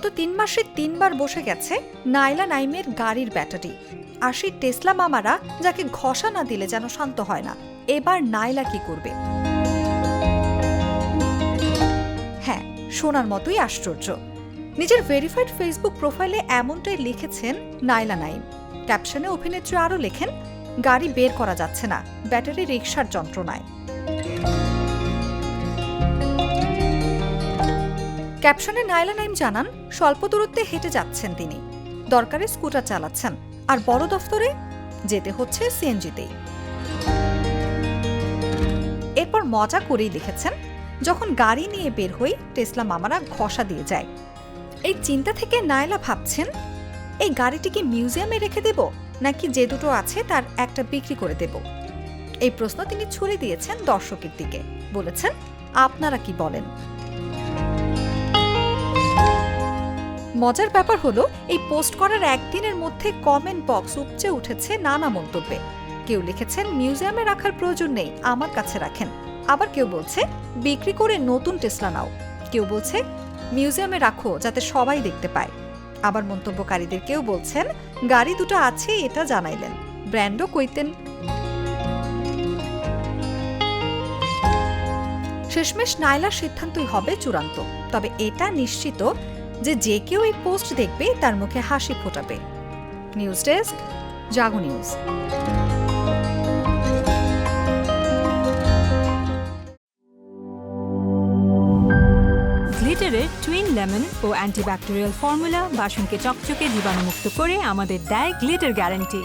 মাসে তিনবার বসে গেছে নাইলা নাইমের গাড়ির ব্যাটারি। আর সেই টেসলা মামারা যাকে ঘষা না দিলে যেন শান্ত হয় না। এবার নাইলা কি করবে? হ্যাঁ শোনার মতোই আশ্চর্য। নিজের ভেরিফাইড ফেসবুক প্রোফাইলে এমনটাই লিখেছেন নাইলা নাইম। ক্যাপশনে অভিনেত্রী আরও লেখেন, গাড়ি বের করা যাচ্ছে না, ব্যাটারি রিকশার যন্ত্রণায়। ক্যাপশনে নাইলা নাইম জানান, স্বল্প দূরত্বে হেঁটে যাচ্ছেন তিনি। দরকারে স্কুটার চালাচ্ছেন। আর বড় দফতরে যেতে হচ্ছে সিএনজিতেই। এরপর মজা করেই লিখেছেন যখন গাড়ি নিয়ে বের হই, টেসলা মামারা ঘষা দিয়ে যায়। এই চিন্তা থেকে নায়লা ভাবছেন, এই গাড়িটি কি মিউজিয়ামে রেখে দেব, নাকি যে দুটো আছে তার একটা বিক্রি করে দেব? এই প্রশ্ন তিনি ছুড়ে দিয়েছেন দর্শকের দিকে। বলেছেন, আপনারা কি বলেন? মজার ব্যাপার হলো, এই পোস্ট করার একদিনের মধ্যে কমেন্ট বক্স উপচে উঠেছে নানা মন্তব্যে। কেউ লিখেছেন মিউজিয়ামে রাখার প্রয়োজন নেই, আমার কাছে রাখেন। আবার কেউ বলছে, বিক্রি করে নতুন টেসলা নাও। কেউ বলছে মিউজিয়ামে রাখো, যাতে সবাই দেখতে পায়। আবার মন্তব্যকারীদের কেউ বলছেন, গাড়ি দুটো আছে, এটা জানাইলেন। ব্র্যান্ডও কইতেন। শেষমেশ নাইলার সিদ্ধান্তই হবে চূড়ান্ত, তবে এটা নিশ্চিত যে যে কেউ এই পোস্ট দেখবে, তার মুখে হাসি ফোটাবে। News desk, Jago news. গ্লিটারের twin lemon ও অ্যান্টিব্যাকটেরিয়াল ফর্মুলা বাসনকে চকচকে জীবাণুমুক্ত করে আমাদের দেয় গ্লিটার গ্যারান্টি।